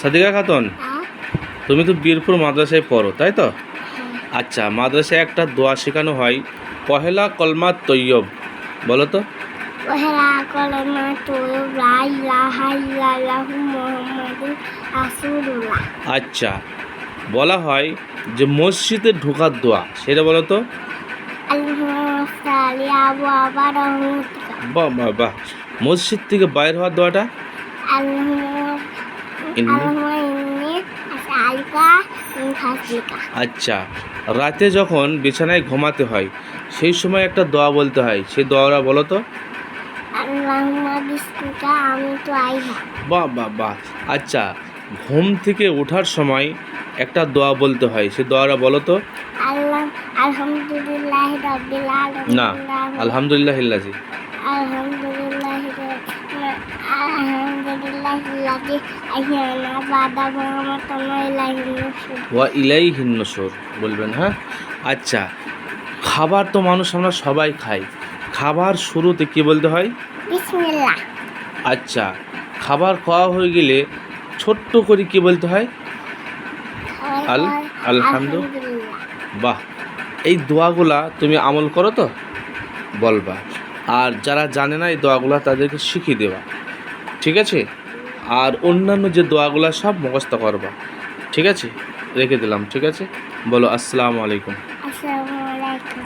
সাদিকা খাতুন? তুমি তো বীরপুর মাদ্রাসায় পড়ো তাই তো? আচ্ছা মাদ্রাসায় একটা দোয়া শেখানো হয় পহেলা কলমা তৈয়ব বলো তো। ওহেলা কলমা তো লা ইলাহা ইল্লাল্লাহু মুহাম্মাদুর রাসূলুল্লাহ। আচ্ছা বলা হয় যে মসজিদে ঢোকার দোয়া সেটা বলো তো। বাহ বাহ বাহ। মসজিদ থেকে বাইর হওয়ার দোয়াটা? আচ্ছা রাতে যখন বিছানায় ঘুমাতে হয় সেই সময় একটা দোয়া বলতে হয়। সেই দোয়াটা বলো তো। বাহ বাহ বাহ। আচ্ছা ঘুম থেকে ওঠার সময় একটা দোয়া বলতে হয়। সে দোয়াটা বলো তো। না আলহামদুলিল্লাহ। ওয়া ইলাই হিন্নসর বলবেন হ্যাঁ? আচ্ছা খাবার তো মানুষ আমরা সবাই খাই। খাবার শুরুতে কি বলতে হয়? আচ্ছা খাবার খাওয়া হয়ে গেলে ছোট্ট করে কি বলতে হয়? আল আলহামদু বাহ এই দোয়াগুলা তুমি আমল করো তো? বলবা। আর যারা জানে না এই দোয়াগুলা তাদেরকে শিখিয়ে দেওয়া ঠিক আছে? আর অন্যান্য যে দোয়াগুলো সব মুখস্থ করবা। ঠিক আছে? রেখে দিলাম, ঠিক আছে? বলো, আসসালামু আলাইকুম। আসসালামু আলাইকুম।